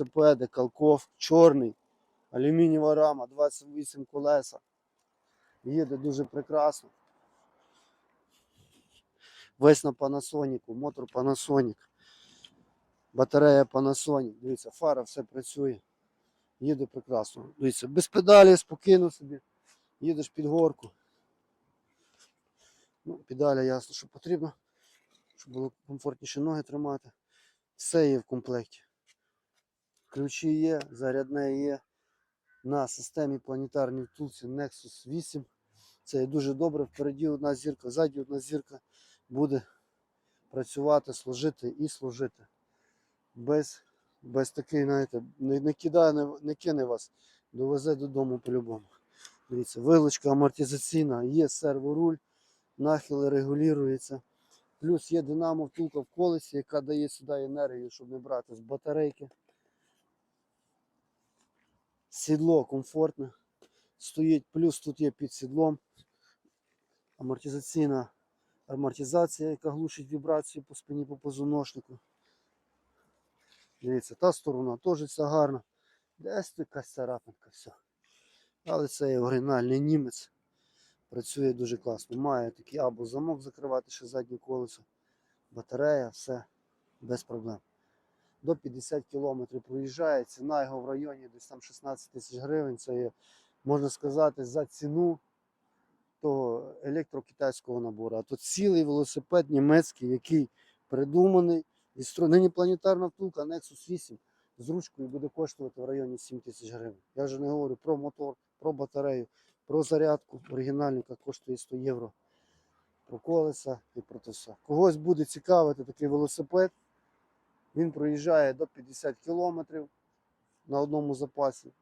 велосипеди, Калков, чорний, алюмінієва рама, 28 колеса. Їде дуже прекрасно. Весь на Panasonic, мотор Panasonic. Батарея Panasonic. Дивіться, фара все працює. Їде прекрасно. Дивіться, без педалі, спокійно собі. Їдеш під горку. Ну, педалі ясно, що потрібно, щоб було комфортніше ноги тримати. Все є в комплекті. Ключі є, зарядне є. На системі планетарній втулці Nexus 8. Це є дуже добре. Впереді одна зірка, ззаді одна зірка буде працювати, служити і служити. Без, без такий, знаєте, не, не кидає, не, не кине вас, довезе додому по-любому. Дивіться, вилочка амортизаційна, є серворуль, нахили регулюється. Плюс є динамо втулка в колесі, яка дає сюди енергію, щоб не брати з батарейки. Сідло комфортне. Стоїть, плюс тут є під сідлом амортизаційна амортизація, яка глушить вібрацію по спині по позвоночнику. Дивіться, та сторона теж вся гарна. Десь якась царапинка, все. Але це оригінальний німець. Працює дуже класно. Має такий або замок закривати ще заднє колесо, батарея, все без проблем. До 50 км проїжджає. Ціна його в районі десь там 16 тисяч гривень. Це є, можна сказати, за ціну того електрокитайського набору. А тут цілий велосипед німецький, який придуманий. І нині планетарна втулка Nexus 8 з ручкою буде коштувати в районі 7 тисяч гривень. Я вже не говорю про мотор, про батарею, про зарядку. Оригінальна, яка коштує 100 євро. Про колеса і про те все. Когось буде цікавити такий велосипед. Він проїжджає до 50 кілометрів на одному запасі.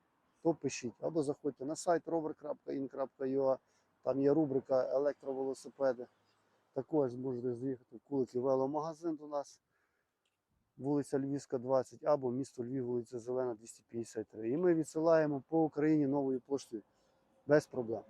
То пишіть або заходьте на сайт rover.in.ua. Там є рубрика електровелосипеди. Також зможете з'їхати в Куликів веломагазин до нас, вулиця Львівська, 20, або місто Львів, вулиця Зелена, 253. І ми відсилаємо по Україні новою поштою без проблем.